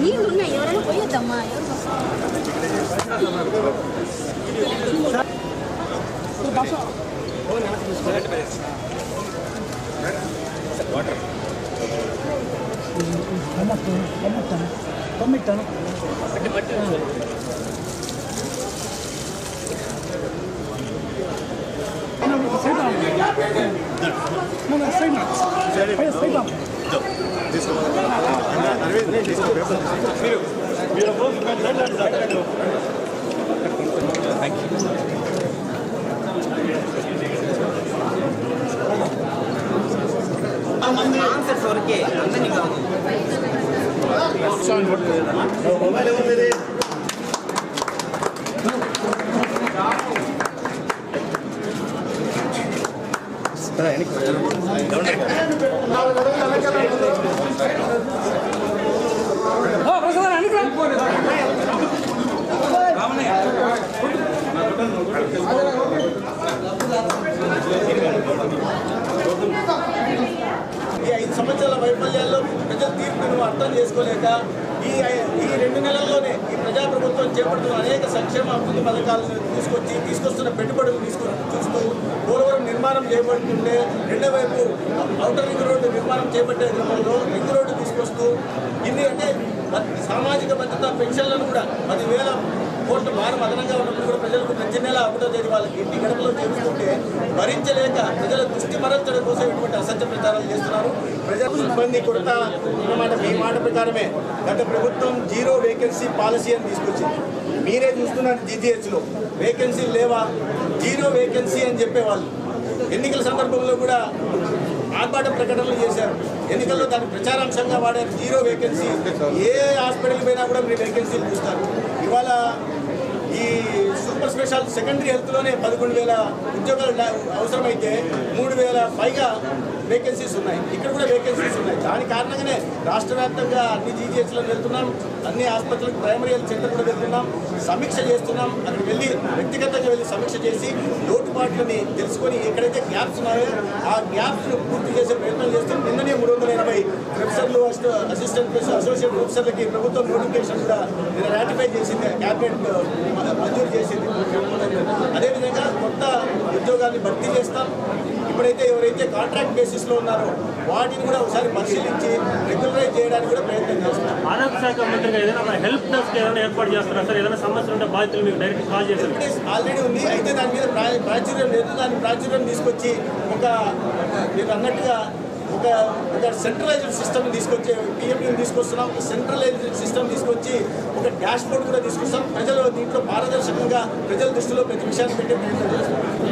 నీళ్ళు ఉన్నాయి ఎవరైనా పోయొద్దమ్మా ఎవరు ఆన్సర్స్ వరకే అందరినీ కాదు ఈ ఐదు సంవత్సరాల వైఫల్యాల్లో ప్రజల తీర్పును అర్థం చేసుకోలేక ఈ ఈ రెండు నెలల్లోనే ఈ ప్రజాప్రభుత్వం చేపడుతున్న అనేక సంక్షేమ అభివృద్ధి పథకాలను తీసుకొచ్చి తీసుకొస్తున్న పెట్టుబడులు తీసుకొని చూస్తూ పోలవరం నిర్మాణం చేయబడుతుంటే రెండో వైపు ఔటర్ రింగ్ రోడ్డు నిర్మాణం చేపట్టే క్రమంలో రింగ్ రోడ్డు తీసుకొస్తూ ఇన్ని అంటే సామాజిక భద్రత పెన్షన్లను కూడా పదివేల కోట్లు భారం అదనంగా ఉన్నప్పుడు కూడా ప్రజలకు ప్రతి నెల ఒకటో తేదీ వాళ్ళకి ఇంటి గడపలో చేరుకుంటే భరించలేక ప్రజల దృష్టి మరల్చడం కోసం ఇటువంటి అసత్య ప్రచారాలు చేస్తున్నారు. ప్రజలకు సిబ్బంది కొరత అన్నమాట మీ మాట ప్రకారమే గత ప్రభుత్వం జీరో వేకెన్సీ పాలసీ అని తీసుకొచ్చింది. మీరే చూస్తున్నారు జీజీహెచ్లో. వేకెన్సీ లేవా? జీరో వేకెన్సీ అని చెప్పేవాళ్ళు. ఎన్నికల సందర్భంలో కూడా ఆర్భాట ప్రకటనలు చేశారు. ఎన్నికల్లో దాని ప్రచారాంశంగా వాడారు జీరో వేకెన్సీ ఏ హాస్పిటల్ పోయినా కూడా మీరు వేకెన్సీలు చూస్తారు. ఇవాళ స్పెషల్ సెకండరీ హెల్త్లోనే పదకొండు వేల ఉద్యోగాలు అవసరమైతే మూడు వేల పైగా వేకెన్సీస్ ఉన్నాయి. ఇక్కడ కూడా వేకెన్సీస్ ఉన్నాయి. దాని కారణంగానే రాష్ట్ర వ్యాప్తంగా అన్ని జీజీహెచ్లో వెళ్తున్నాం అన్ని ఆసుపత్రులకు ప్రైమరీ హెల్త్ సెంటర్ కూడా వెళ్తున్నాం సమీక్ష చేస్తున్నాం. అక్కడికి వెళ్ళి వ్యక్తిగతంగా వెళ్ళి సమీక్ష చేసి లోటుపాట్లని తెలుసుకొని ఎక్కడైతే గ్యాప్స్ ఉన్నాయో ఆ గ్యాప్స్ను పూర్తి చేసే ప్రయత్నం చేస్తాం నిన్ననే మూడు అసిస్టెంట్ ప్రొఫెసర్ అసోసియేట్ ప్రొఫెసర్లకి ప్రభుత్వం నోటిఫికేషన్ కూడా రాటిఫై చేసింది. క్యాబినెట్ మ- మంజూరు చేసింది. అదేవిధంగా కొత్త ఉద్యోగాన్ని భర్తీ చేస్తాం. ఇప్పుడైతే ఎవరైతే కాంట్రాక్ట్ బేసిస్లో ఉన్నారో వాటిని కూడా ఒకసారి పరిశీలించి రెగ్యులరైజ్ చేయడానికి కూడా ప్రయత్నం చేస్తాం. ఆరోగ్య శాఖ మంత్రిగా ఏదైనా హెల్ప్ డెస్క్ ఏదైనా ఏర్పాటు చేస్తారా సార్? ఏదైనా సమస్యలు ఉంటే బాధితులు మీకు డైరెక్ట్ కాల్ ఇప్పుడే ఆల్రెడీ ఉంది. అయితే దాని మీద ప్రా- ప్రాచుర్యం లేదు. దాని ప్రాచుర్యం తీసుకొచ్చి ఒక మీరు అన్నట్టుగా ఒక ఒక సెంట్రలైజ్డ్ సిస్టమ్ తీసుకొచ్చి పిఎంని తీసుకొస్తున్నాం ఒక సెంట్రలైజ్డ్ సిస్టమ్ తీసుకొచ్చి ఒక డాష్ బోర్డ్ కూడా తీసుకొస్తాం. ప్రజలు దీంట్లో పారదర్శకంగా ప్రజల దృష్టిలో ప్రతి విషయాన్ని పెట్టే ప్రయత్నం చేస్తున్నాం